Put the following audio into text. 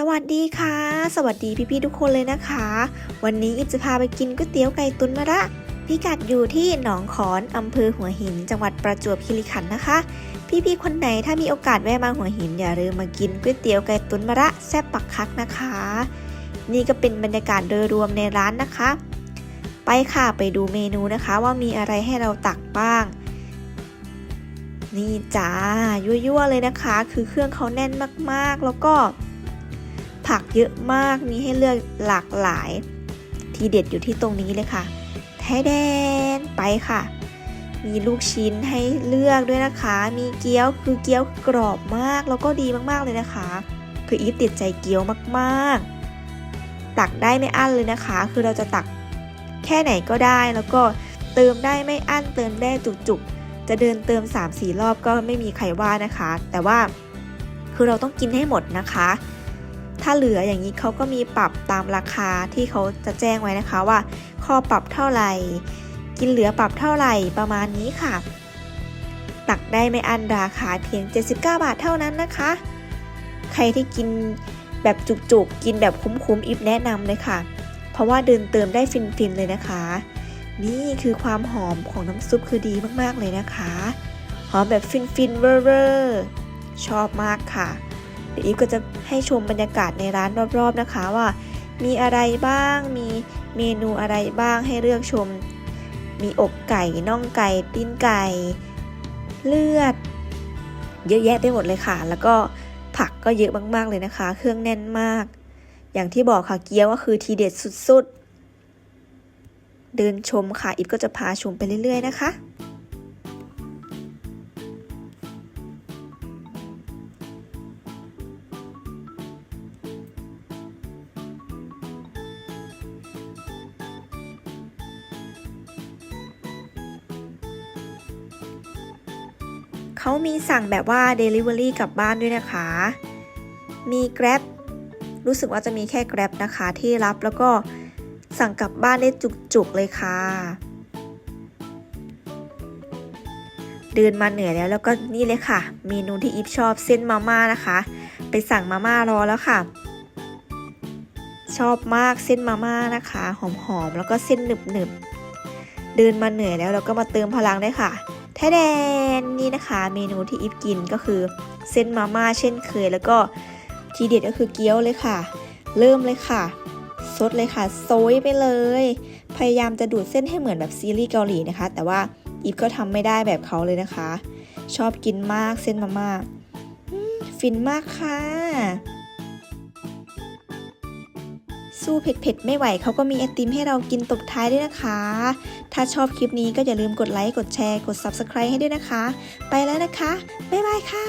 สวัสดีค่ะ สวัสดีพี่ๆทุกคนเลยนะคะ วันนี้อิจะพาไปกินก๋วยเตี๋ยวไก่ตุนมะระพิกัดอยู่ที่หนองขอนอำเภอหัวหิน จังหวัดประจวบคีรีขันธ์นะคะ พี่ๆคนไหนถ้ามีโอกาสแวะมาหัวหินอย่าลืมมากินก๋วยเตี๋ยวไก่ตุนมะระแซ่บปักคักนะคะ นี่ก็เป็นบรรยากาศโดยรวมในร้านนะคะ ไปค่ะไปดูเมนูนะคะว่ามีอะไรให้เราตักบ้าง นี่จ้ายั่วๆเลยนะคะ คือเครื่องเขาแน่นมากๆแล้วก็ ผักเยอะมากมีให้เลือกหลากหลาย ทีเด็ดอยู่ที่ตรงนี้เลยค่ะแท้แดนไปค่ะ มีลูกชิ้นให้เลือกด้วยนะคะ มีเกี๊ยวคือเกี๊ยวกรอบมากแล้วก็ดีมากๆเลยนะคะ คืออีฟติดใจเกี๊ยวมากๆ ตักได้ไม่อั้นเลยนะคะ คือเราจะตักแค่ไหนก็ได้แล้วก็เติมได้ไม่อั้นเติมได้จุกๆ จะเดินเติม 3-4 รอบก็ไม่มีใครว่านะคะ แต่ว่าคือเราต้องกินให้หมดนะคะ ถ้าเหลืออย่างนี้เขาก็มีปรับตามราคาที่เขาจะแจ้งไว้นะคะว่า ข้อปรับเท่าไหร่ กินเหลือปรับเท่าไหร่ประมาณนี้ค่ะ ตักได้ไม่อันราคาเพียง 79 บาทเท่านั้นนะคะ ใครที่กินแบบจุกๆ กินแบบคุ้มๆอิฟแนะนำเลยค่ะ เพราะว่าเดินเติมได้ฟินๆเลยนะคะ นี่คือความหอมของน้ำซุปคือดีมากๆเลยนะคะ หอมแบบฟินๆเวอร์ๆชอบมากค่ะ ดี๋ยวอีฟก็จะให้ชมบรรยากาศในร้านรอบๆนะคะว่า มีอะไรบ้าง มีเมนูอะไรบ้างให้เลือกชม มีอกไก่น่องไก่ตีนไก่ เลือด เยอะแยะไปหมดเลยค่ะ แล้วก็ผักก็เยอะมากๆเลยนะคะ เครื่องแน่นมาก อย่างที่บอกค่ะเกี๊ยวก็คือทีเด็ดสุดๆ เดินชมค่ะอีฟก็จะพาชมไปเรื่อย ๆ นะคะ เขามีสั่งแบบว่า Delivery กลับบ้านด้วยนะคะ มี Grab รู้สึกว่าจะมีแค่ Grab นะคะที่รับแล้วก็สั่งกลับบ้านได้จุกๆเลยค่ะ เดินมาเหนื่อยแล้วแล้วก็นี่เลยค่ะ เมนูที่อีฟชอบเส้นมาม่านะคะ ไปสั่งมาม่ารอแล้วค่ะ ชอบมากเส้นมาม่านะคะ หอมๆแล้วก็เส้นหนึบๆเดินมาเหนื่อยแล้วเราก็มาเติมพลังได้ค่ะ แท้แดนนี่นะคะเมนูที่อิฟกินก็คือเส้นมาม่าเช่นเคย แล้วก็ทีเด็ดก็คือเกี๊ยวเลยค่ะ เริ่มเลยค่ะซดเลยค่ะโซยไปเลย พยายามจะดูดเส้นให้เหมือนแบบซีรีส์เกาหลีนะคะ แต่ว่าอีฟก็ทำไม่ได้แบบเขาเลยนะคะ ชอบกินมากเส้นมาม่าฟินมากค่ะ สู้เผ็ดๆ ไม่ไหวเขาก็มีไอติมให้เรากินตบท้ายด้วยนะคะ ถ้าชอบคลิปนี้ก็อย่าลืมกดไลค์ กดแชร์ กด Subscribe ให้ด้วยนะคะ ไปแล้วนะคะ บ๊ายบายค่ะ